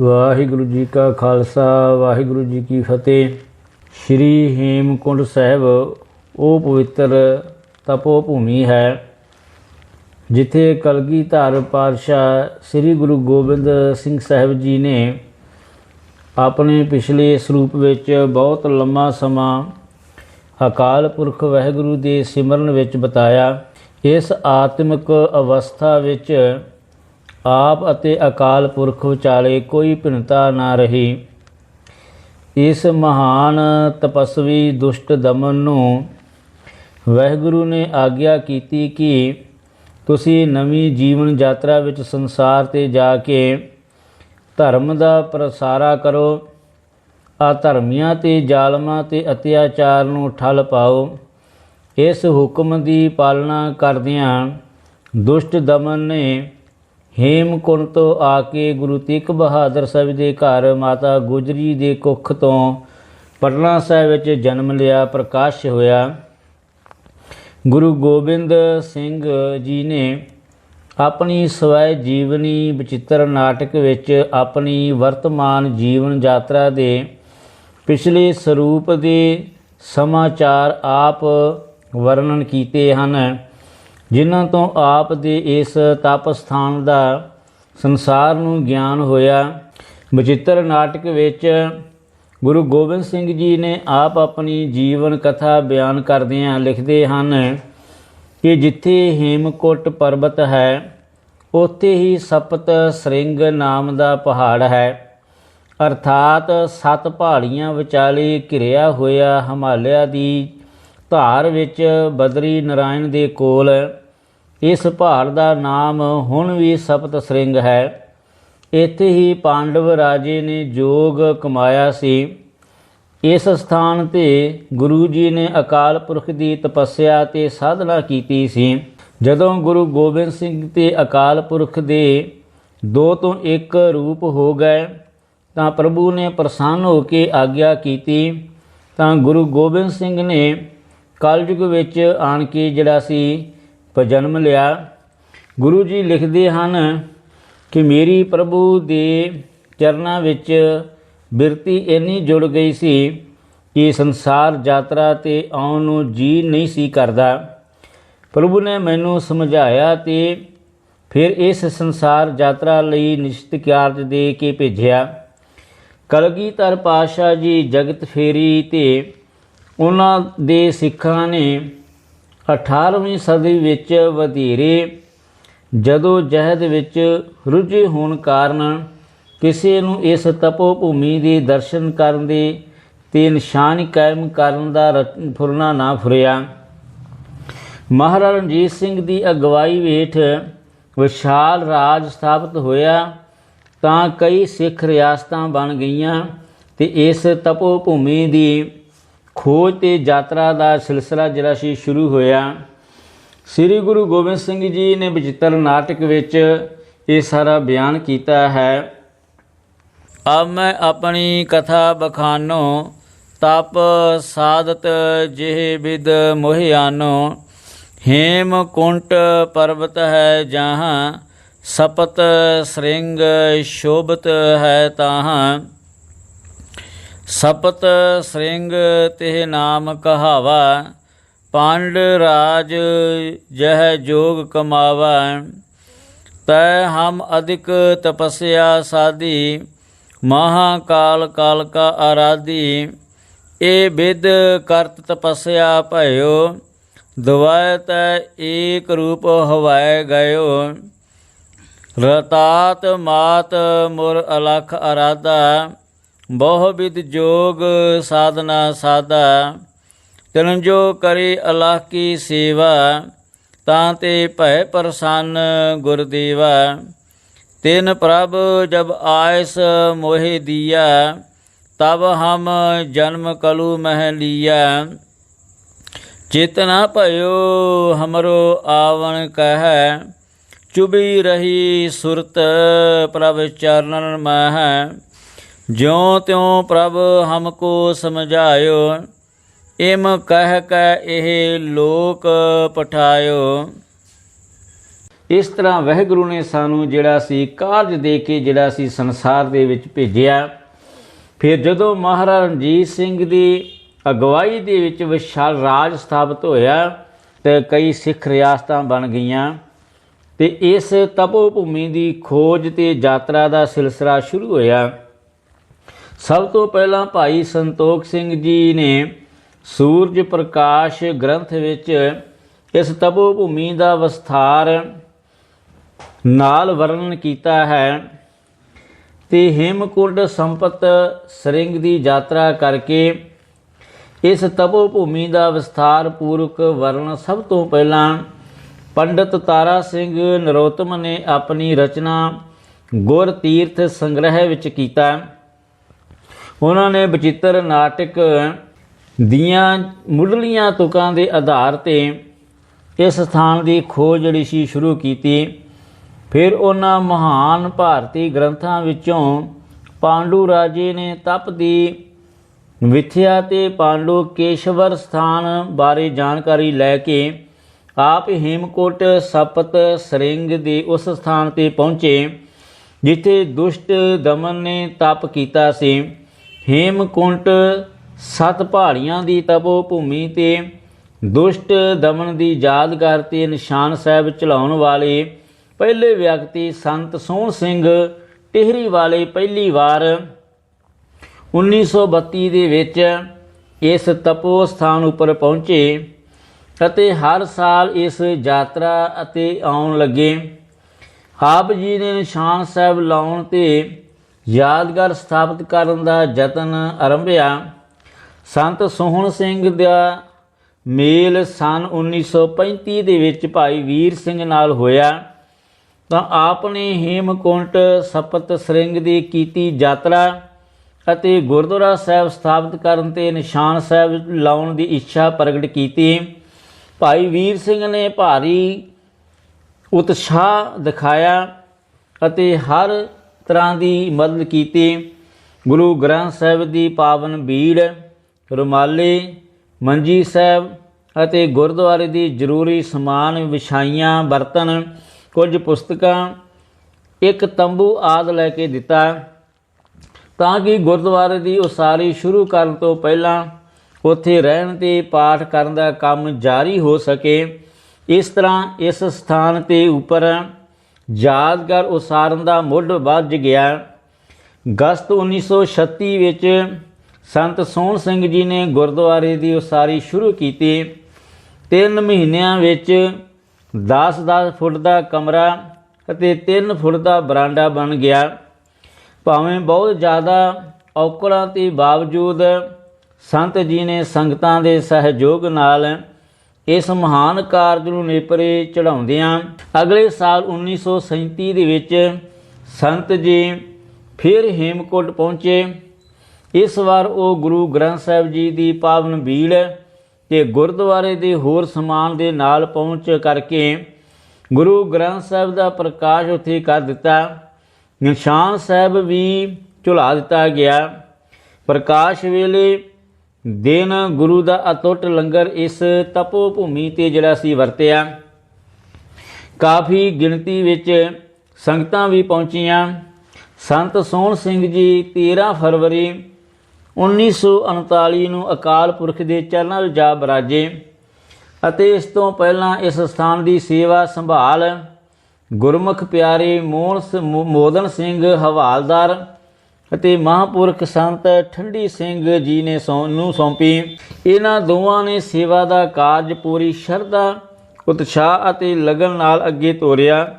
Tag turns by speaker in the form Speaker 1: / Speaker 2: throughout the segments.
Speaker 1: ਵਾਹਿਗੁਰੂ ਜੀ ਕਾ ਖਾਲਸਾ, ਵਾਹਿਗੁਰੂ ਜੀ ਕੀ ਫਤਿਹ। ਸ਼੍ਰੀ ਹੇਮਕੁੰਡ ਸਾਹਿਬ, ਉਹ ਪਵਿੱਤਰ ਤਪੋ ਭੂਮੀ ਹੈ, ਜਿੱਥੇ ਕਲਗੀਧਰ ਪਾਤਸ਼ਾਹ ਸ੍ਰੀ ਗੁਰੂ ਗੋਬਿੰਦ ਸਿੰਘ ਸਾਹਿਬ ਜੀ ਨੇ ਆਪਣੇ ਪਿਛਲੇ ਸਰੂਪ ਵਿੱਚ ਬਹੁਤ ਲੰਮਾ ਸਮਾਂ ਅਕਾਲ ਪੁਰਖ ਵਾਹਿਗੁਰੂ ਦੇ ਸਿਮਰਨ ਵਿੱਚ ਬਤਾਇਆ। ਇਸ ਆਤਮਿਕ ਅਵਸਥਾ ਵਿੱਚ ਆਪ ਅਤੇ ਅਕਾਲ ਪੁਰਖ ਵਿਚਾਲੇ ਕੋਈ ਭਿੰਨਤਾ ਨਾ ਰਹੀ। ਇਸ ਮਹਾਨ ਤਪਸਵੀ ਦੁਸ਼ਟ ਦਮਨ ਨੂੰ ਵਾਹਿਗੁਰੂ ਨੇ ਆਗਿਆ ਕੀਤੀ ਕਿ ਤੁਸੀਂ ਨਵੀਂ ਜੀਵਨ ਯਾਤਰਾ ਵਿੱਚ ਸੰਸਾਰ ਤੇ ਜਾ ਕੇ ਧਰਮ ਦਾ ਪ੍ਰਸਾਰਾ ਕਰੋ, ਆ ਧਰਮੀਆਂ ਤੇ ਜ਼ਾਲਮਾਂ ਤੇ ਅਤਿਆਚਾਰ ਨੂੰ ਠੱਲ ਪਾਓ। ਇਸ ਹੁਕਮ ਦੀ ਪਾਲਣਾ ਕਰਦਿਆਂ ਦੁਸ਼ਟ ਦਮਨ ਨੇ ਹੇਮਕੁੰਡ ਤੋਂ ਆ ਕੇ ਗੁਰੂ ਤੇਗ ਬਹਾਦਰ ਸਾਹਿਬ ਦੇ ਘਰ ਮਾਤਾ ਗੁਜਰੀ ਦੇ ਕੁੱਖ ਤੋਂ ਪਟਨਾ ਸਾਹਿਬ ਵਿੱਚ ਜਨਮ ਲਿਆ, ਪ੍ਰਕਾਸ਼ ਹੋਇਆ। ਗੁਰੂ ਗੋਬਿੰਦ ਸਿੰਘ ਜੀ ਨੇ ਆਪਣੀ ਸਵੈ ਜੀਵਨੀ ਵਿਚਿੱਤਰ ਨਾਟਕ ਵਿੱਚ ਆਪਣੀ ਵਰਤਮਾਨ ਜੀਵਨ ਯਾਤਰਾ ਦੇ ਪਿਛਲੇ ਸਰੂਪ ਦੇ ਸਮਾਚਾਰ ਆਪ ਵਰਣਨ ਕੀਤੇ ਹਨ। ਜਿਨ੍ਹਾਂ ਤੋਂ ਆਪ ਦੇ ਇਸ ਤਪ ਸਥਾਨ ਦਾ ਸੰਸਾਰ ਨੂੰ ਗਿਆਨ ਹੋਇਆ ਬਚਿੱਤਰ ਨਾਟਕ ਵਿੱਚ ਗੁਰੂ ਗੋਬਿੰਦ ਸਿੰਘ ਜੀ ਨੇ ਆਪ ਆਪਣੀ ਜੀਵਨ ਕਥਾ ਬਿਆਨ ਕਰਦਿਆਂ ਲਿਖਦੇ ਹਨ ਕਿ ਜਿੱਥੇ ਹੇਮਕੁੱਟ ਪਰਬਤ ਹੈ, ਉੱਥੇ ਹੀ ਸਪਤ ਸ੍ਰਿੰਗ ਨਾਮ ਦਾ ਪਹਾੜ ਹੈ। ਅਰਥਾਤ ਸੱਤ ਪਹਾੜੀਆਂ ਵਿਚਾਲੇ ਘਿਰਿਆ ਹੋਇਆ ਹਿਮਾਲਿਆ ਦੀ ਧਾਰ ਵਿੱਚ ਬਦਰੀ ਨਾਰਾਇਣ ਦੇ ਕੋਲ ਇਸ ਪਹਾੜ ਦਾ ਨਾਮ ਹੁਣ ਵੀ ਸਪਤ ਸ੍ਰਿੰਗ ਹੈ। ਇੱਥੇ ਹੀ ਪਾਂਡਵ ਰਾਜੇ ਨੇ ਜੋਗ ਕਮਾਇਆ ਸੀ। ਇਸ ਸਥਾਨ ਤੇ ਗੁਰੂ ਜੀ ਨੇ ਅਕਾਲ ਪੁਰਖ ਦੀ ਤਪੱਸਿਆ ਤੇ ਸਾਧਨਾ ਕੀਤੀ ਸੀ। ਜਦੋਂ ਗੁਰੂ ਗੋਬਿੰਦ ਸਿੰਘ ਤੇ ਅਕਾਲ ਪੁਰਖ ਦੇ ਦੋ ਤੋਂ ਇੱਕ ਰੂਪ ਹੋ ਗਏ, ਤਾਂ ਪ੍ਰਭੂ ਨੇ ਪ੍ਰਸੰਨ ਹੋ ਕੇ ਆਗਿਆ ਕੀਤੀ। ਤਾਂ ਗੁਰੂ ਗੋਬਿੰਦ ਸਿੰਘ ਨੇ ਕਲਯੁਗ ਵਿੱਚ ਆਣ ਕੇ ਜਿਹੜਾ ਸੀ ਜਨਮ ਲਿਆ। ਗੁਰੂ ਜੀ ਲਿਖਦੇ ਹਨ ਕਿ ਮੇਰੀ ਪ੍ਰਭੂ ਦੇ ਚਰਨਾਂ ਵਿੱਚ ਬਿਰਤੀ ਇੰਨੀ ਜੁੜ ਗਈ ਸੀ ਕਿ ਸੰਸਾਰ ਯਾਤਰਾ ਤੇ ਆਉਣ ਨੂੰ ਜੀ ਨਹੀਂ ਸੀ ਕਰਦਾ। ਪ੍ਰਭੂ ਨੇ ਮੈਨੂੰ ਸਮਝਾਇਆ ਤੇ ਫਿਰ ਇਸ ਸੰਸਾਰ ਯਾਤਰਾ ਲਈ ਨਿਸ਼ਚਿਤ ਕਾਰਜ ਦੇ ਕੇ ਭੇਜਿਆ। ਕਲਗੀਧਰ ਪਾਤਸ਼ਾਹ ਜੀ ਜਗਤ ਫੇਰੀ ਤੇ ਉਹਨਾਂ ਦੇ ਸਿੱਖਾਂ ਨੇ 18ਵੀਂ ਸਦੀ ਵਿੱਚ ਵਧੇਰੇ ਜਦੋਂ ਜਹਿਦ ਵਿੱਚ ਰੁੱਝੇ ਹੋਣ ਕਾਰਨ ਕਿਸੇ ਨੂੰ ਇਸ ਤਪੋ ਭੂਮੀ ਦੇ ਦਰਸ਼ਨ ਕਰਨ ਦੇ ਤੇ ਨਿਸ਼ਾਨ ਕਾਇਮ ਕਰਨ ਦਾ ਰਚ- ਫੁਰਨਾ ਨਾ ਫੁਰਿਆ। ਮਹਾਰਾਜਾ ਰਣਜੀਤ ਸਿੰਘ ਦੀ ਅਗਵਾਈ ਹੇਠ ਵਿਸ਼ਾਲ ਰਾਜ ਸਥਾਪਿਤ ਹੋਇਆ ਤਾਂ ਕਈ ਸਿੱਖ ਰਿਆਸਤਾਂ ਬਣ ਗਈਆਂ ਤੇ ਇਸ ਤਪੋ ਭੂਮੀ ਦੀ ਖੋਜ ਤੇ ਯਾਤਰਾ ਦਾ ਸਿਲਸਿਲਾ ਜਿਹੜਾ ਸੀ ਸ਼ੁਰੂ ਹੋਇਆ। ਸ੍ਰੀ ਗੁਰੂ ਗੋਬਿੰਦ ਸਿੰਘ ਜੀ ਨੇ ਬਚਿੱਤਰ ਨਾਟਕ ਵਿੱਚ ਇਹ ਸਾਰਾ ਬਿਆਨ ਕੀਤਾ ਹੈ। ਅਬ ਮੈਂ ਆਪਣੀ ਕਥਾ ਬਖਾਨੋ, ਤਪ ਸਾਧਤ ਜਿਹ ਵਿਦ ਮੋਹਿਆਨੋ, ਹੇਮ ਕੁੰਟ ਪਰਬਤ ਹੈ ਜਹਾਂ, ਸਪਤ ਸ੍ਰਿੰਗ ਸ਼ੋਭਤ ਹੈ ਤਾਹਾਂ। ਸਪਤ ਸ੍ਰਿੰਗ ਤਿਹ ਨਾਮ ਕਹਾਵਾ, ਪਾਂਡ ਰਾਜ ਜਹ ਜੋਗ ਕਮਾਵਾ। ਤੈ ਹਮ ਅਧਿਕ ਤਪਸਿਆ ਸਾਧੀ ਮਹਾਕਾਲ ਕਾਲ ਕਾ ਆਰਾਧੀ। ਏ ਵਿਦ ਕਰਤ ਤਪਸਿਆ ਭਇਓ, ਦਵਾਇ ਤੈ ਏਕ ਰੂਪ ਹਵਾਇ ਗਇਓ। ਰਤਾਤ ਮਾਤ ਮੁਰ ਅਲਖ ਅਰਾਧਾ ਬਹੁ ਵਿਦ ਜੋਗ ਸਾਧਨਾ ਸਾਦਾ ਤਿਨ ਜੋ ਕਰੇ ਅਲਾਹ ਕੀ ਸੇਵਾ, ਤਾਂ ਤੇ ਭੈ ਪ੍ਰਸੰਨ ਗੁਰਦੇਵਾ ਤਿਨ ਪ੍ਰਭ ਜਬ ਆਇਸ ਮੋਹਿ ਦੀਆ, ਤਬ ਹਮ ਜਨਮ ਕਲੂ ਮਹਿ ਲੀਆ। ਚੇਤਨਾ ਭਇਓ ਹਮਰੋ ਆਵਣ ਕਹੈ, ਚੁਬੀ ਰਹੀ ਸੁਰਤ ਪ੍ਰਭ ਚਰਨਨ ਮਹਿ। ਜਿਉ ਤਿਉ ਪ੍ਰਭ ਹਮਕੋ ਸਮਝਾਇਓ, ਇਮ ਕਹਿ ਕੈ ਇਹ ਲੋਕ ਪਠਾਇਓ। ਇਸ ਤਰ੍ਹਾਂ ਵਹਿਗੁਰੂ ਨੇ ਸਾਨੂੰ ਜਿਹੜਾ ਸੀ ਕਾਰਜ ਦੇ ਕੇ ਜਿਹੜਾ ਸੀ ਸੰਸਾਰ ਦੇ ਵਿੱਚ ਭੇਜਿਆ। ਫਿਰ ਜਦੋਂ ਮਹਾਰਾਜ ਰਣਜੀਤ ਸਿੰਘ ਦੀ ਅਗਵਾਈ ਦੇ ਵਿੱਚ ਵਿਸ਼ਾਲ ਰਾਜ ਸਥਾਪਿਤ ਹੋਇਆ ਤੇ ਕਈ ਸਿੱਖ ਰਿਆਸਤਾਂ ਬਣ ਗਈਆਂ ਤੇ ਇਸ ਤਪੋ ਭੂਮੀ ਦੀ ਖੋਜ ਤੇ ਯਾਤਰਾ ਦਾ ਸਿਲਸਿਲਾ ਸ਼ੁਰੂ ਹੋਇਆ। ਸਭ ਤੋਂ ਪਹਿਲਾਂ ਭਾਈ ਸੰਤੋਖ ਸਿੰਘ ਜੀ ਨੇ ਸੂਰਜ ਪ੍ਰਕਾਸ਼ ਗ੍ਰੰਥ ਵਿੱਚ ਇਸ ਤਪੋ ਭੂਮੀ ਦਾ ਵਿਸਥਾਰ ਨਾਲ ਵਰਣਨ ਕੀਤਾ ਹੈ ਤੇ ਹੇਮਕੁੰਡ ਸੰਪਤ ਸਰਿੰਗ ਦੀ ਯਾਤਰਾ ਕਰਕੇ ਇਸ ਤਪੋ ਭੂਮੀ ਦਾ ਵਿਸਥਾਰ ਪੂਰਵਕ ਵਰਣਨ ਸਭ ਤੋਂ ਪਹਿਲਾਂ ਪੰਡਤ ਤਾਰਾ ਸਿੰਘ ਨਰੋਤਮ ਨੇ ਆਪਣੀ ਰਚਨਾ ਗੁਰ ਤੀਰਥ ਸੰਗ੍ਰਹਿ ਵਿੱਚ ਕੀਤਾ। ਉਹਨਾਂ ਨੇ ਬਚਿੱਤਰ ਨਾਟਕ ਦੀਆਂ ਮੁੱਢਲੀਆਂ ਤੁਕਾਂ ਦੇ ਆਧਾਰ ਤੇ ਇਸ ਸਥਾਨ ਦੀ ਖੋਜ ਜਿਹੜੀ ਸੀ ਸ਼ੁਰੂ ਕੀਤੀ। ਫਿਰ ਉਹਨਾਂ ਮਹਾਨ ਭਾਰਤੀ ਗ੍ਰੰਥਾਂ ਵਿੱਚੋਂ ਪਾਂਡੂ ਰਾਜੇ ਨੇ ਤਪ ਦੀ ਵਿਥਿਆ ਤੇ ਪਾਂਡੂ ਕੇਸ਼ਵਰ ਸਥਾਨ ਬਾਰੇ ਜਾਣਕਾਰੀ ਲੈ ਕੇ ਆਪ ਹੇਮਕੋਟ ਸਪਤ ਸਰਿੰਗ ਦੇ ਉਸ ਸਥਾਨ ਤੇ ਪਹੁੰਚੇ, ਜਿੱਥੇ ਦੁਸ਼ਟ ਦਮਨ ਨੇ ਤਪ ਕੀਤਾ ਸੀ। ਹੇਮਕੁੰਟ ਸਤ ਪਹਾੜੀਆਂ ਦੀ ਤਪੋ ਭੂਮੀ ਤੇ, ਦੁਸ਼ਟ ਦਮਨ ਦੀ ਯਾਦਗਾਰ ਤੇ ਨਿਸ਼ਾਨ ਸਾਹਿਬ ਚਲਾਉਣ ਵਾਲੇ ਪਹਿਲੇ ਵਿਅਕਤੀ ਸੰਤ ਸੋਹਣ ਸਿੰਘ ਟਿਹਰੀ ਵਾਲੇ ਪਹਿਲੀ ਵਾਰ 1932 ਦੇ ਵਿੱਚ ਇਸ ਤਪੋ ਸਥਾਨ ਉੱਪਰ ਪਹੁੰਚੇ ਅਤੇ ਹਰ ਸਾਲ ਇਸ ਯਾਤਰਾ ਅਤੇ ਆਉਣ ਲੱਗੇ। ਆਪ ਜੀ ਨੇ ਨਿਸ਼ਾਨ ਸਾਹਿਬ ਲਾਉਣ ਤੇ ਯਾਦਗਾਰ ਸਥਾਪਿਤ ਕਰਨ ਦਾ ਯਤਨ ਆਰੰਭਿਆ। ਸੰਤ ਸੋਹਣ ਸਿੰਘ ਦਾ ਮੇਲ ਸਨ 1935 ਦੇ ਵਿੱਚ ਭਾਈ ਵੀਰ ਸਿੰਘ ਨਾਲ ਹੋਇਆ। ਤਾਂ ਆਪ ਨੇ ਹੇਮਕੁੰਟ ਸਪਤ ਸਰਿੰਗ ਦੀ ਕੀਤੀ ਯਾਤਰਾ ਅਤੇ ਗੁਰਦੁਆਰਾ ਸਾਹਿਬ ਸਥਾਪਿਤ ਕਰਨ ਤੇ ਨਿਸ਼ਾਨ ਸਾਹਿਬ ਲਾਉਣ ਦੀ ਇੱਛਾ ਪ੍ਰਗਟ ਕੀਤੀ। ਭਾਈ ਵੀਰ ਸਿੰਘ ਨੇ ਭਾਰੀ ਉਤਸ਼ਾਹ ਦਿਖਾਇਆ ਅਤੇ ਹਰ ਤਰ੍ਹਾਂ ਦੀ ਮਦਦ ਕੀਤੀ। ਗੁਰੂ ਗ੍ਰੰਥ ਸਾਹਿਬ ਦੀ ਪਾਵਨ ਬੀੜ, ਰੁਮਾਲੇ, ਮੰਜੀ ਸਾਹਿਬ ਅਤੇ ਗੁਰਦੁਆਰੇ ਦੀ ਜ਼ਰੂਰੀ ਸਮਾਨ ਵਿਛਾਈਆਂ, ਬਰਤਨ, ਕੁਝ ਪੁਸਤਕਾਂ, ਇੱਕ ਤੰਬੂ ਆਦ ਲੈ ਕੇ ਦਿੱਤਾ ਤਾਂ ਕਿ ਗੁਰਦੁਆਰੇ ਦੀ ਉਸਾਰੀ ਸ਼ੁਰੂ ਕਰਨ ਤੋਂ ਪਹਿਲਾਂ ਉੱਥੇ ਰਹਿਣ ਤੇ ਪਾਠ ਕਰਨ ਦਾ ਕੰਮ ਜਾਰੀ ਹੋ ਸਕੇ। ਇਸ ਤਰ੍ਹਾਂ ਇਸ ਸਥਾਨ ਤੇ ਉੱਪਰ ਯਾਦਗਾਰ ਉਸਾਰਨ ਦਾ ਮੁੱਢ ਵੱਜ ਗਿਆ। ਅਗਸਤ 1936 ਵਿੱਚ ਸੰਤ ਸੋਹਣ ਸਿੰਘ ਜੀ ਨੇ ਗੁਰਦੁਆਰੇ ਦੀ ਉਸਾਰੀ ਸ਼ੁਰੂ ਕੀਤੀ। ਤਿੰਨ ਮਹੀਨਿਆਂ ਵਿੱਚ 10-10 ਫੁੱਟ ਦਾ ਕਮਰਾ ਅਤੇ 3 ਫੁੱਟ ਦਾ ਬਰਾਂਡਾ ਬਣ ਗਿਆ। ਭਾਵੇਂ ਬਹੁਤ ਜ਼ਿਆਦਾ ਔਕੜਾਂ ਦੇ ਬਾਵਜੂਦ ਸੰਤ ਜੀ ਨੇ ਸੰਗਤਾਂ ਦੇ ਸਹਿਯੋਗ ਨਾਲ ਇਸ ਮਹਾਨ ਕਾਰਜ ਨੂੰ ਨੇਪਰੇ ਚੜਾਉਂਦਿਆਂ ਅਗਲੇ ਸਾਲ 1937 ਦੇ ਵਿੱਚ ਸੰਤ ਜੀ ਫਿਰ ਹੇਮਕੁੰਟ ਪਹੁੰਚੇ। ਇਸ ਵਾਰ ਉਹ ਗੁਰੂ ਗ੍ਰੰਥ ਸਾਹਿਬ ਜੀ ਦੀ ਪਾਵਨ ਬੀੜ ਤੇ ਗੁਰਦੁਆਰੇ ਦੇ ਹੋਰ ਸਮਾਨ ਦੇ ਨਾਲ ਪਹੁੰਚ ਕਰਕੇ ਗੁਰੂ ਗ੍ਰੰਥ ਸਾਹਿਬ ਦਾ ਪ੍ਰਕਾਸ਼ ਉੱਥੇ ਕਰ ਦਿੱਤਾ। ਨਿਸ਼ਾਨ ਸਾਹਿਬ ਵੀ ਝੁਲਾ ਦਿੱਤਾ ਗਿਆ। ਪ੍ਰਕਾਸ਼ ਵੇਲੇ ਦਿਨ ਗੁਰੂ ਦਾ ਅਟੁੱਟ ਲੰਗਰ ਇਸ ਤਪੋ ਭੂਮੀ ਤੇ ਜਿਹੜਾ ਸੀ ਵਰਤਿਆ। ਕਾਫੀ ਗਿਣਤੀ ਵਿੱਚ ਸੰਗਤਾਂ ਵੀ ਪਹੁੰਚੀਆਂ। ਸੰਤ ਸੋਹਣ ਸਿੰਘ ਜੀ 13 ਫਰਵਰੀ 1939 ਨੂੰ ਅਕਾਲ ਪੁਰਖ ਦੇ ਚਰਨਾਂ ਵਿੱਚ ਜਾ ਬਰਾਜੇ ਅਤੇ ਇਸ ਤੋਂ ਪਹਿਲਾਂ ਇਸ ਸਥਾਨ ਦੀ ਸੇਵਾ ਸੰਭਾਲ ਗੁਰਮੁਖ ਪਿਆਰੇ ਮੋਹਨ ਮੋਦਨ ਸਿੰਘ ਹਵਾਲਦਾਰ ਅਤੇ ਮਹਾਂਪੁਰਖ ਸੰਤ ਠੰਡੀ ਸਿੰਘ ਜੀ ਨੇ ਸੌ ਨੂੰ ਸੌਂਪੀ। ਇਹਨਾਂ ਦੋਵਾਂ ਨੇ ਸੇਵਾ ਦਾ ਕਾਰਜ ਪੂਰੀ ਸ਼ਰਧਾ, ਉਤਸ਼ਾਹ ਅਤੇ ਲਗਨ ਨਾਲ ਅੱਗੇ ਤੋਰਿਆ।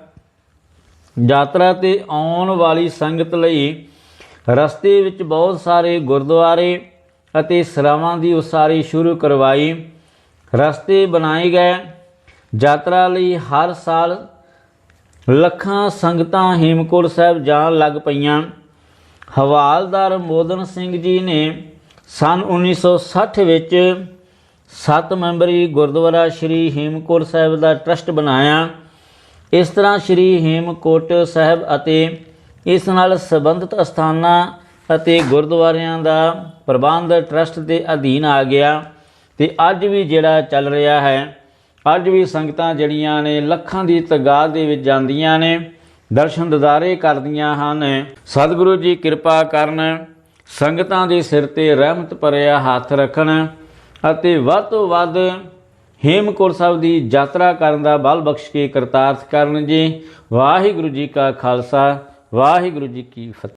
Speaker 1: ਯਾਤਰਾ ਤੇ ਆਉਣ ਵਾਲੀ ਸੰਗਤ ਲਈ ਰਸਤੇ ਵਿੱਚ ਬਹੁਤ ਸਾਰੇ ਗੁਰਦੁਆਰੇ ਅਤੇ ਸਰਾਵਾਂ ਦੀ ਉਸਾਰੀ ਸ਼ੁਰੂ ਕਰਵਾਈ। ਰਸਤੇ ਬਣਾਏ ਗਏ। ਯਾਤਰਾ ਲਈ ਹਰ ਸਾਲ ਲੱਖਾਂ ਸੰਗਤਾਂ ਹੇਮਕੁੰਟ ਸਾਹਿਬ ਜਾਣ ਲੱਗ ਪਈਆਂ। ਹਵਾਲਦਾਰ ਮੋਦਨ ਸਿੰਘ ਜੀ ਨੇ ਸਨ 1960 ਵਿੱਚ ਸੱਤ ਮੈਂਬਰੀ ਗੁਰਦੁਆਰਾ ਸ੍ਰੀ ਹੇਮਕੁੰਟ ਸਾਹਿਬ ਦਾ ਟਰਸਟ ਬਣਾਇਆ। ਇਸ ਤਰ੍ਹਾਂ ਸ੍ਰੀ ਹੇਮਕੋਟ ਸਾਹਿਬ ਅਤੇ ਇਸ ਨਾਲ ਸੰਬੰਧਿਤ ਅਸਥਾਨਾਂ ਅਤੇ ਗੁਰਦੁਆਰਿਆਂ ਦਾ ਪ੍ਰਬੰਧ ਟਰਸਟ ਦੇ ਅਧੀਨ ਆ ਗਿਆ ਤੇ ਅੱਜ ਵੀ ਜਿਹੜਾ ਚੱਲ ਰਿਹਾ ਹੈ, ਅੱਜ ਵੀ ਸੰਗਤਾਂ ਜਿਹੜੀਆਂ ਨੇ ਲੱਖਾਂ ਦੀ ਤਗਾਦ ਦੇ ਵਿੱਚ ਜਾਂਦੀਆਂ ਨੇ। ਦਰਸ਼ਨ ਦਿਦਾਰੇ ਕਰਦੀਆਂ ਹਨ। ਸਤਿਗੁਰੂ ਜੀ ਕਿਰਪਾ ਕਰਨ, ਸੰਗਤਾਂ ਦੇ ਸਿਰ ਤੇ ਰਹਿਮਤ ਭਰਿਆ ਹੱਥ ਰੱਖਣ ਅਤੇ ਵੱਧ ਤੋਂ ਵੱਧ ਹੇਮਕੁੰਟ ਸਾਹਿਬ ਦੀ ਯਾਤਰਾ ਕਰਨ ਦਾ ਬਲ ਬਖਸ਼ ਕੇ ਕਰਤਾਰਥ ਕਰਨ ਜੀ। ਵਾਹਿਗੁਰੂ ਜੀ ਕਾ ਖਾਲਸਾ, ਵਾਹਿਗੁਰੂ ਜੀ ਕੀ ਫਤਿਹ।